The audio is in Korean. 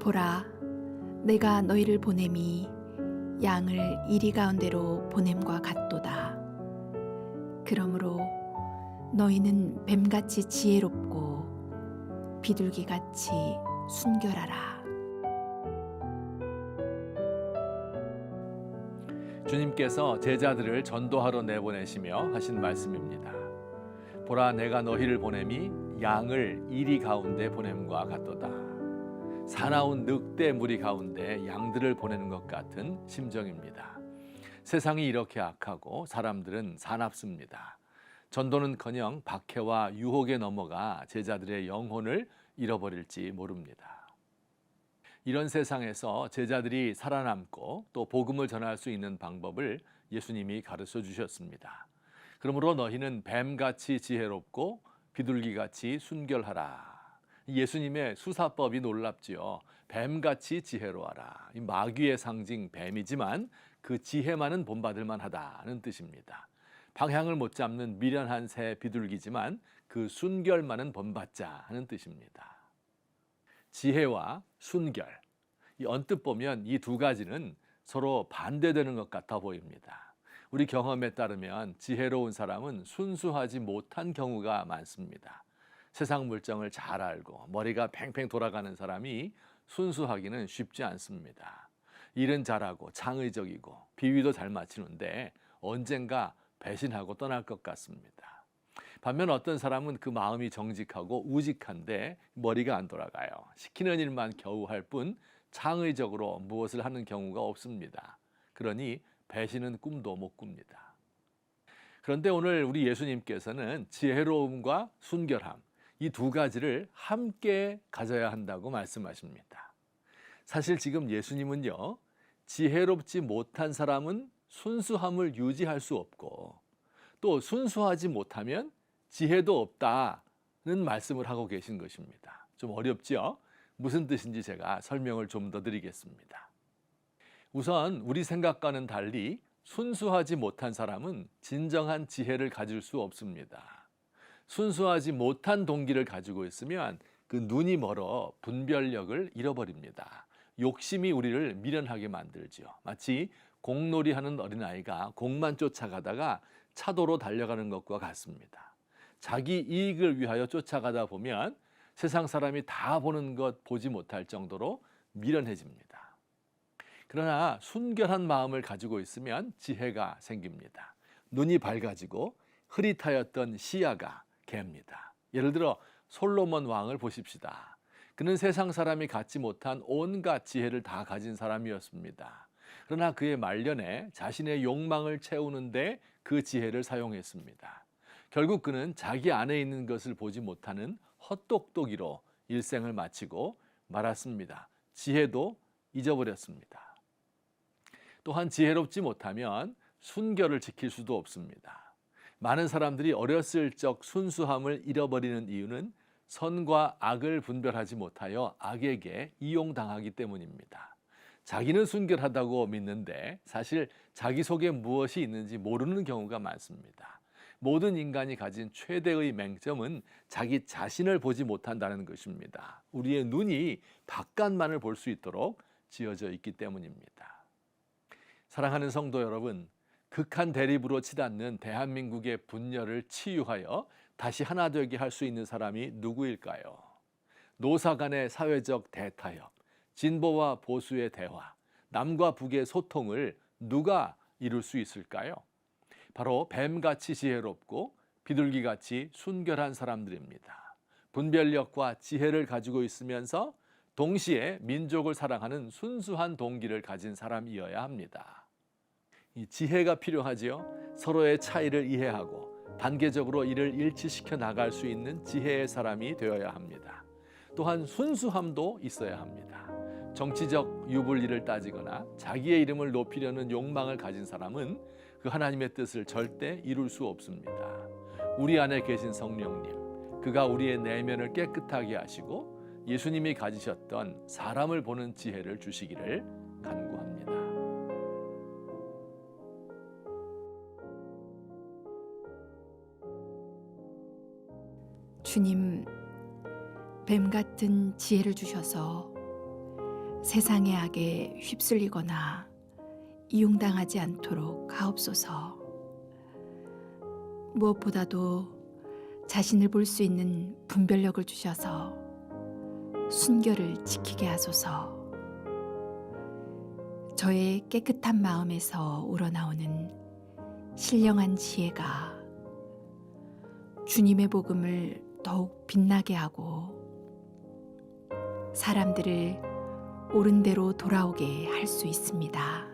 보라, 내가 너희를 보냄이 양을 이리 가운데로 보냄과 같도다. 그러므로 너희는 뱀같이 지혜롭고 비둘기같이 순결하라. 주님께서 제자들을 전도하러 내보내시며 하신 말씀입니다. 보라 내가 너희를 보냄이 양을 이리 가운데 보냄과 같도다. 사나운 늑대 무리 가운데 양들을 보내는 것 같은 심정입니다. 세상이 이렇게 악하고 사람들은 사납습니다. 전도는커녕 박해와 유혹에 넘어가 제자들의 영혼을 잃어버릴지 모릅니다. 이런 세상에서 제자들이 살아남고 또 복음을 전할 수 있는 방법을 예수님이 가르쳐 주셨습니다. 그러므로 너희는 뱀같이 지혜롭고 비둘기같이 순결하라. 예수님의 수사법이 놀랍지요. 뱀같이 지혜로워라. 이 마귀의 상징 뱀이지만 그 지혜만은 본받을 만하다는 뜻입니다. 방향을 못 잡는 미련한 새 비둘기지만 그 순결만은 본받자 하는 뜻입니다. 지혜와 순결. 이 언뜻 보면 이 두 가지는 서로 반대되는 것 같아 보입니다. 우리 경험에 따르면 지혜로운 사람은 순수하지 못한 경우가 많습니다. 세상 물정을 잘 알고 머리가 팽팽 돌아가는 사람이 순수하기는 쉽지 않습니다. 일은 잘하고 창의적이고 비위도 잘 맞추는데 언젠가 배신하고 떠날 것 같습니다. 반면 어떤 사람은 그 마음이 정직하고 우직한데 머리가 안 돌아가요. 시키는 일만 겨우 할 뿐 창의적으로 무엇을 하는 경우가 없습니다. 그러니 배신은 꿈도 못 꿉니다. 그런데 오늘 우리 예수님께서는 지혜로움과 순결함 이 두 가지를 함께 가져야 한다고 말씀하십니다. 사실 지금 예수님은요, 지혜롭지 못한 사람은 순수함을 유지할 수 없고 또 순수하지 못하면 지혜도 없다는 말씀을 하고 계신 것입니다. 좀 어렵지요? 무슨 뜻인지 제가 설명을 좀 더 드리겠습니다. 우선 우리 생각과는 달리 순수하지 못한 사람은 진정한 지혜를 가질 수 없습니다. 순수하지 못한 동기를 가지고 있으면 그 눈이 멀어 분별력을 잃어버립니다. 욕심이 우리를 미련하게 만들죠. 마치 공놀이 하는 어린아이가 공만 쫓아가다가 차도로 달려가는 것과 같습니다. 자기 이익을 위하여 쫓아가다 보면 세상 사람이 다 보는 것 보지 못할 정도로 미련해집니다. 그러나 순결한 마음을 가지고 있으면 지혜가 생깁니다. 눈이 밝아지고 흐릿하였던 시야가 갭니다. 예를 들어 솔로몬 왕을 보십시다. 그는 세상 사람이 갖지 못한 온갖 지혜를 다 가진 사람이었습니다. 그러나 그의 말년에 자신의 욕망을 채우는데 그 지혜를 사용했습니다. 결국 그는 자기 안에 있는 것을 보지 못하는 헛똑똑이로 일생을 마치고 말았습니다. 지혜도 잊어버렸습니다. 또한 지혜롭지 못하면 순결을 지킬 수도 없습니다. 많은 사람들이 어렸을 적 순수함을 잃어버리는 이유는 선과 악을 분별하지 못하여 악에게 이용당하기 때문입니다. 자기는 순결하다고 믿는데 사실 자기 속에 무엇이 있는지 모르는 경우가 많습니다. 모든 인간이 가진 최대의 맹점은 자기 자신을 보지 못한다는 것입니다. 우리의 눈이 바깥만을 볼 수 있도록 지어져 있기 때문입니다. 사랑하는 성도 여러분, 극한 대립으로 치닫는 대한민국의 분열을 치유하여 다시 하나 되게 할 수 있는 사람이 누구일까요? 노사 간의 사회적 대타협, 진보와 보수의 대화, 남과 북의 소통을 누가 이룰 수 있을까요? 바로 뱀같이 지혜롭고 비둘기같이 순결한 사람들입니다. 분별력과 지혜를 가지고 있으면서 동시에 민족을 사랑하는 순수한 동기를 가진 사람이어야 합니다. 이 지혜가 필요하지요. 서로의 차이를 이해하고 단계적으로 이를 일치시켜 나갈 수 있는 지혜의 사람이 되어야 합니다. 또한 순수함도 있어야 합니다. 정치적 유불리를 따지거나 자기의 이름을 높이려는 욕망을 가진 사람은 그 하나님의 뜻을 절대 이룰 수 없습니다. 우리 안에 계신 성령님, 그가 우리의 내면을 깨끗하게 하시고 예수님이 가지셨던 사람을 보는 지혜를 주시기를 주님, 뱀 같은 지혜를 주셔서 세상의 악에 휩쓸리거나 이용당하지 않도록 하옵소서. 무엇보다도 자신을 볼 수 있는 분별력을 주셔서 순결을 지키게 하소서. 저의 깨끗한 마음에서 우러나오는 신령한 지혜가 주님의 복음을 더욱 빛나게 하고 사람들을 옳은 대로 돌아오게 할 수 있습니다.